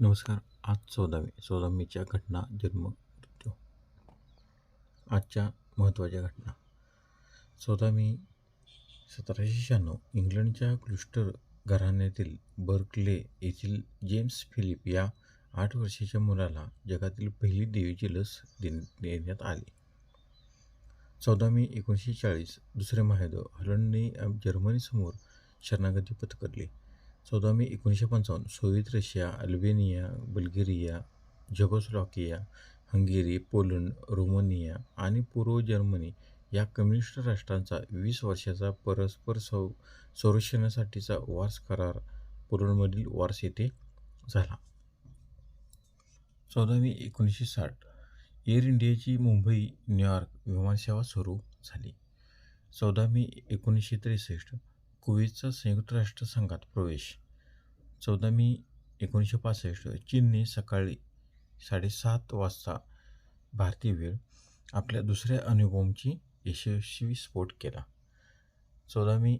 नमस्कार. आज चौदावी चौदामीच्या घटना जन्म मृत्यू. आजच्या महत्त्वाच्या घटना. चौदावी सतराशे शहाण्णव इंग्लंडच्या क्लुस्टर घराण्यातील बर्कले येथील जेम्स फिलिप या आठ वर्षाच्या मुलाला जगातील पहिली देवीची लस देण्यात आली. चौदामी एकोणीसशे चाळीस दुसरे महायुद्ध. हॉलंडने जर्मनीसमोर शरणागती पत्करली. चौदा मे एकोणीसशे पंचावन्न Soviet Russia Albania Bulgaria Czechoslovakia Hungary Poland Romania आणि पूर्व जर्मनी या कम्युनिस्ट राष्ट्रांचा वीस वर्षाचा परस्पर सौ संरक्षणासाठीचा वार्स करार पोलंडमधील वार्स येथे झाला. चौदा मे एकोणीसशे साठ एअर इंडियाची मुंबई न्यूयॉर्क विमानसेवा सुरू झाली. चौदा मे एकोणीसशे त्रेसष्ट कुवेतचा संयुक्त राष्ट्रसंघात प्रवेश. चौदा मे एकोणीसशे पासष्ट चीनने सकाळी साडेसात वाजता भारतीय वेळ आपल्या दुसऱ्या अणुबॉम्बची यशस्वी स्फोट केला. चौदा मे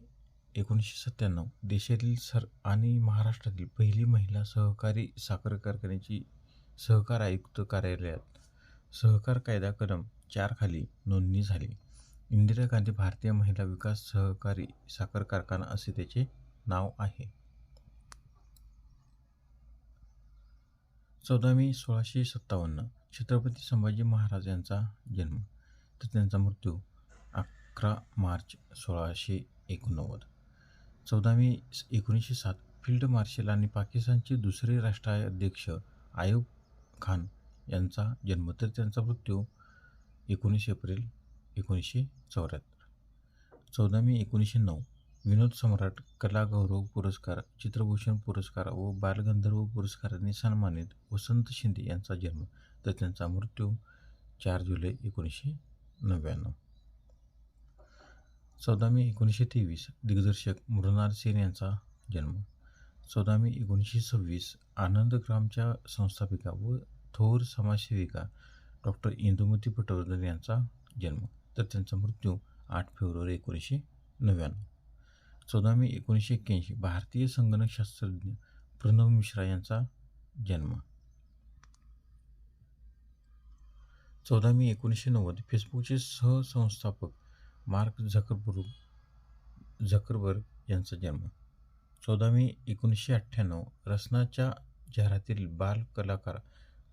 एकोणीसशे सत्त्याण्णव देशातील सर आणि महाराष्ट्रातील पहिली महिला सहकारी साखर कारखान्याची सहकार आयुक्त कार्यालयात सहकार कायदा कलम चारखाली नोंदणी झाली. इंदिरा गांधी भारतीय महिला विकास सहकारी साखर कारखाना असे त्याचे नाव आहे. चौदा मे सोळाशे सत्तावन्न छत्रपती संभाजी महाराज यांचा जन्म. तर त्यांचा मृत्यू अकरा मार्च सोळाशे एकोणनव्वद. चौदा मे एकोणीसशे सात फील्ड मार्शल आणि पाकिस्तानचे दुसरे राष्ट्राध्यक्ष आयुब खान यांचा जन्म. तर त्यांचा मृत्यू एकोणीस एप्रिल एकोणीसशे चौऱ्याहत्तर. चौदा मे एकोणीसशे नऊ. विनोद सम्राट कलागौरव पुरस्कार चित्रभूषण पुरस्कार व बालगंधर्व पुरस्कारांनी सन्मानित वसंत शिंदे यांचा जन्म. तर त्यांचा मृत्यू चार जुलै एकोणीसशे नव्याण्णव. चौदा मे एकोणीसशे तेवीस. दिग्दर्शक मृणाल सेन यांचा जन्म. चौदा मे एकोणीसशे सव्वीस. आनंदग्रामच्या संस्थापिका व थोर समाजसेविका डॉक्टर इंदुमती पटवर्धन यांचा जन्म. तर त्यांचा मृत्यू आठ फेब्रुवारी एकोणीसशे नव्याण्णव. चौदा मे एकोणीसशे एक्क्याऐंशी भारतीय संगणकशास्त्रज्ञ प्रणव मिश्रा यांचा जन्म. चौदा मे एकोणीसशे नव्वद फेसबुकचे सहसंस्थापक मार्क झकरबर्ग झकरबर्ग यांचा जन्म. चौदा मे एकोणीसशे अठ्ठ्याण्णव रसनाच्या जाहिरातील बाल कलाकार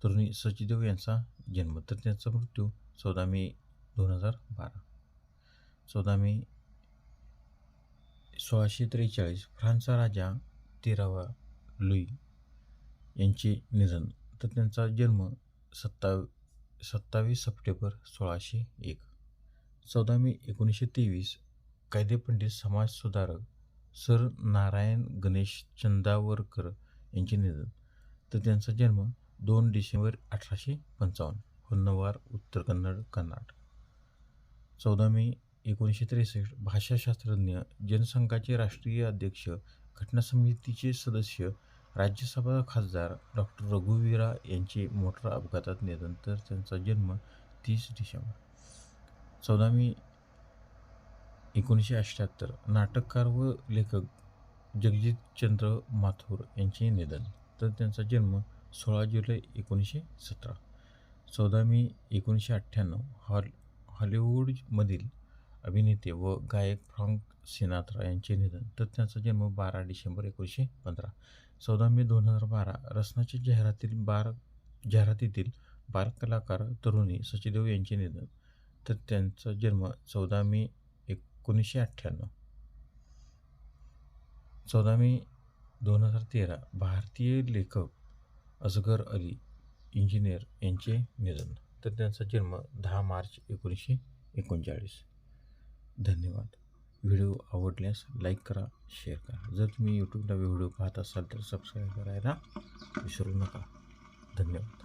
तरुणी सचिदेव यांचा जन्म. तर त्यांचा मृत्यू चौदा मे दोन हजार बारा. चौदा मे सोळाशे त्रेचाळीस फ्रान्सचा राजा तेरावा लुई यांचे निधन. तर त्यांचा जन्म सत्ताव सत्तावीस सप्टेंबर सोळाशे एक. चौदा मे एकोणीसशे तेवीस कायदेपंडित समाजसुधारक सर नारायण गणेश चंदावरकर यांचे निधन. तर त्यांचा जन्म दोन डिसेंबर अठराशे पंचावन्न. होन्नवार उत्तर कन्नड कर्नाटक. चौदा मे एकोणीसशे त्रेसष्ट भाषाशास्त्रज्ञ जनसंघाचे राष्ट्रीय अध्यक्ष घटना समितीचे सदस्य राज्यसभा खासदार डॉक्टर रघुवीरा यांचे मोटर अपघातात निधन तर त्यांचा जन्म तीस डिसेंबर. चौदा मे एकोणीसशे अठ्ठ्याहत्तर नाटककार व लेखक जगजितचंद्र माथुर यांचे निधन तर त्यांचा जन्म सोळा जुलै एकोणीसशे सतरा. चौदा मे एकोणीसशे अठ्ठ्याण्णव हॉल हॉलिवूडमधील अभिनेते व गायक फ्रँक सिनात्रा यांचे निधन तर त्यांचा जन्म बारा डिसेंबर एकोणीसशे पंधरा. चौदा मे दोन हजार बारा रसनाच्या जाहिरातील बार जाहिरातीतील बालकलाकार तरुणी सचिदेव यांचे निधन तर त्यांचा जन्म चौदा मे एकोणीसशे अठ्ठ्याण्णव. चौदा मे दोन हजार तेरा भारतीय लेखक असगर अली इंजिनियर यांचे निधन. तर त्यांचा जन्म दहा मार्च एकोणीसशे एकोणचाळीस. धन्यवाद. व्हिडिओ आवडल्यास लाईक करा शेअर करा. जर तुम्ही यूट्यूबला व्हिडिओ पाहत असाल तर सबस्क्राईब करायला विसरू नका. धन्यवाद.